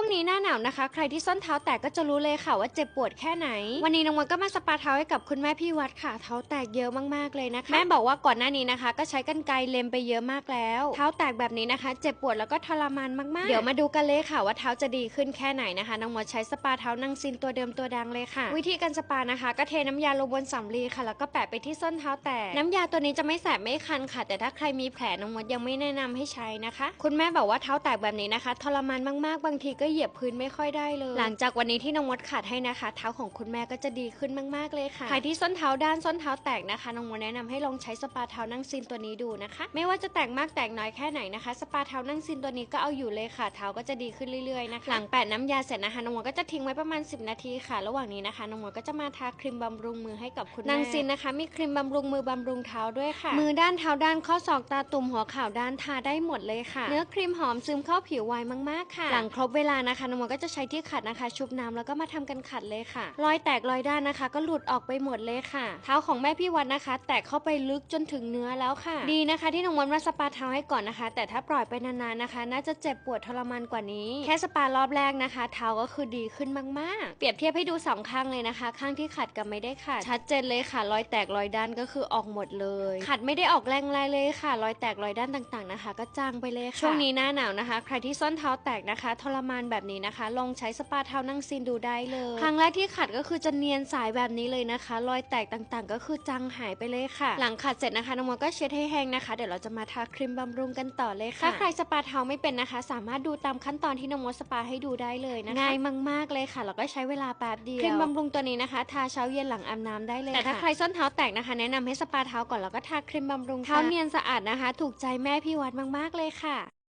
วงนี้หน้าหนาวนะคะ ใครที่ส้นเท้าแตกก็จะรู้เลยค่ะว่าเจ็บปวดแค่ไหน วันนี้น้องมดก็มาสปาเท้าให้กับคุณแม่พี่วัดค่ะ เท้าแตกเยอะมากๆเลยนะคะ แม่บอกว่าก่อนหน้านี้นะคะ ก็ใช้กรรไกรเล็มไปเยอะมากแล้ว เท้าแตกแบบนี้นะคะ เจ็บปวดแล้วก็ทรมานมากๆ เดี๋ยวมาดูกันเลยค่ะว่าเท้าจะดีขึ้นแค่ไหนนะคะ น้องมดใช้สปาเท้านั่งซินตัวเดิมตัวดังเลยค่ะ วิธีการสปานะคะ ก็เทน้ำยาลงบนสำลีค่ะ แล้วก็แปะไปที่ส้นเท้าแตกน้ำยาตัวนี้จะไม่แสบไม่คันค่ะ แต่ถ้าใครมีแผลน้องมดยังไม่แนะนำให้ใช้นะคะ คุณแม่บอกว่าเท้าแตกแบบนี้นะคะ ทรมานมากๆ บางทีก็เหยียบพื้นไม่ค่อยได้เลย หลังจากวันนี้ที่น้องมดขัดให้นะคะ เท้าของคุณแม่ก็จะดีขึ้นมากๆเลยค่ะใครที่ส้นเท้าด้านส้นเท้าแตกนะคะน้องมดแนะนำให้ลองใช้สปาเท้านั่งซินตัวนี้ดูนะคะ ไม่ว่าจะแตกมากแตกน้อยแค่ไหนนะคะ สปาเท้านั่งซินตัวนี้ก็เอาอยู่เลยค่ะ เท้าก็จะดีขึ้นเรื่อยๆนะคะหลังแปะน้ำยาเสร็จนะคะน้องมดก็จะทิ้งไว้ประมาณ 10 นาทีค่ะ ระหว่างนี้นะคะน้องมดก็จะมาทาครีมบำรุงมือให้กับคุณแม่นางซินนะคะ มีครีมบำรุงมือบำรุงเท้าด้วยค่ะ มือด้านเท้าด้านข้อศอกตาตุ่มหัวเข่าด้านทาได้หมดเลยค่ะ เนื้อครีมหอมซึมเข้าผิวไวมากๆค่ะ หลังครบเวลานะคะน้องมดก็จะใช้ที่ขัดนะคะ ชุบน้ำแล้วก็มาทำกันขัดเลยค่ะ รอยแตกรอยด้านนะคะ ก็หลุดออกไปหมดเลยค่ะ เท้าของแม่พี่วัดนะคะ แตกเข้าไปลึกจนถึงเนื้อแล้วค่ะ ดีนะคะ ที่น้องมดมาสปาเท้าให้ก่อนนะคะ แต่ถ้าปล่อยไปนานๆนะคะ น่าจะเจ็บปวดทรมานกว่านี้ แค่สปารอบแรกนะคะ เท้าก็คือดีขึ้นมากๆ เปรียบเทียบให้ดูสองข้างเลยนะคะ ข้างที่ขัดกับไม่ได้ขัดชัดเจนเลยค่ะ รอยแตกรอยด้านก็คือออกหมดเลย ขัดไม่ได้ออกแรงอะไรเลยค่ะ รอยแตกรอยด้านต่างๆนะคะ ก็จางไปเลยค่ะช่วงนี้หน้าหนาวนะคะ ใครที่ส้นเท้าแตกนะคะ ทรมานแบบนี้นะคะ ลองใช้สปาเท้านั่งซินดูได้เลย ครั้งแรกที่ขัดก็คือจะเนียนสายแบบนี้เลยนะคะ รอยแตกต่างๆ ก็คือจางหายไปเลยค่ะ หลังขัดเสร็จนะคะน้องมดก็เช็ดให้แห้งนะคะ เดี๋ยวเราจะมาทาครีมบำรุงกันต่อเลยค่ะถ้าใครสปาเท้าไม่เป็นนะคะ สามารถดูตามขั้นตอนที่น้องมดสปาให้ดูได้เลยนะคะง่ายมากๆเลยค่ะแล้วก็ใช้เวลาแป๊บเดียวครีมบำรุงตัวนี้นะคะทาเช้าเย็นหลังอาบน้ำได้เลยแต่ถ้าใครส้นเท้าแตกนะคะ แนะนำให้สปาเท้าก่อนแล้วก็ทาครีมบำรุงเท้าเนียนสะอาดนะคะ ถูกใจแม่พี่วัดมากๆเลยค่ะ